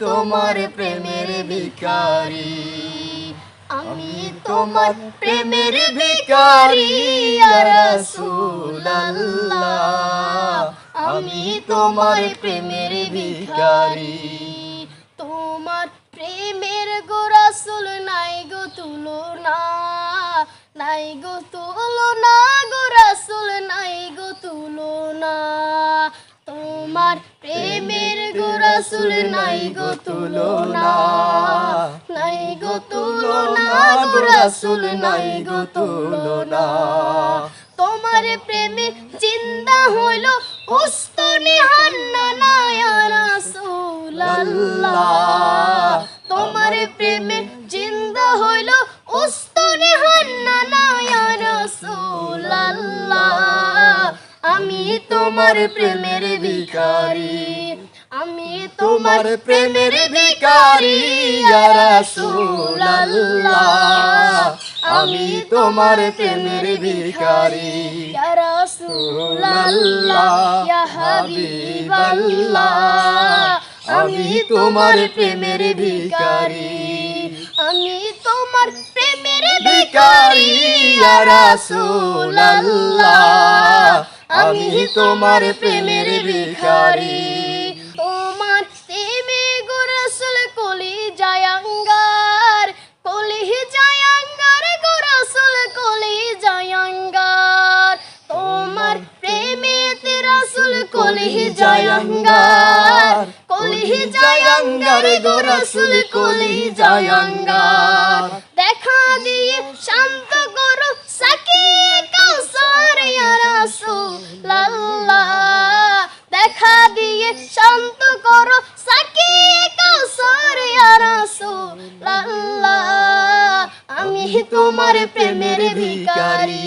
তোমার প্রেমের ভিকারি আমি তোমার প্রেমের ভিখারি রাসূলুল্লাহ। আমি তোমার প্রেমের ভিখারি। তোমার প্রেমের গোরাসুল নাই গো তুলনা। নাই গো তুলনা গোরাসুল নাই গো তুলনা। তোমার প্রেমের গোরাসুল নাই গো তুলনা। নাই গো তুলনা গোরাসুল নাই গো তুলনা। তোমার প্রেমে চিন্তা হইল উস্তনি হান্না না রাসূলুল্লাহ। তোমার প্রেমে জিন্দা হইল উস্তনি হান্না না রাসূলুল্লাহ। আমি তোমার প্রেমের ভিখারি। তোমার প্রেমের ভিখারি রাসূলুল্লাহ। আমি তোমার প্রেমের ইয়া হাবিবাল্লাহ। আমি তোমার প্রেমের ভিখারি। আমি তোমার প্রেমের ভিখারি ইয়া আমি তোমার প্রেমের ভিখারি। রাসূল কলি জায়াঙ্গার কলি জায়াঙ্গার গো রাসূল কলি জায়াঙ্গার। দেখা দিয়ে শান্ত করো সাকিয়ে কাউসার ইয়া রাসূলুল্লাহ দেখা দিয়ে শান্ত করো সাকিয়ে কাউসার ইয়া রাসূলুল্লাহ আমি তোমার প্রেমের ভিখারি।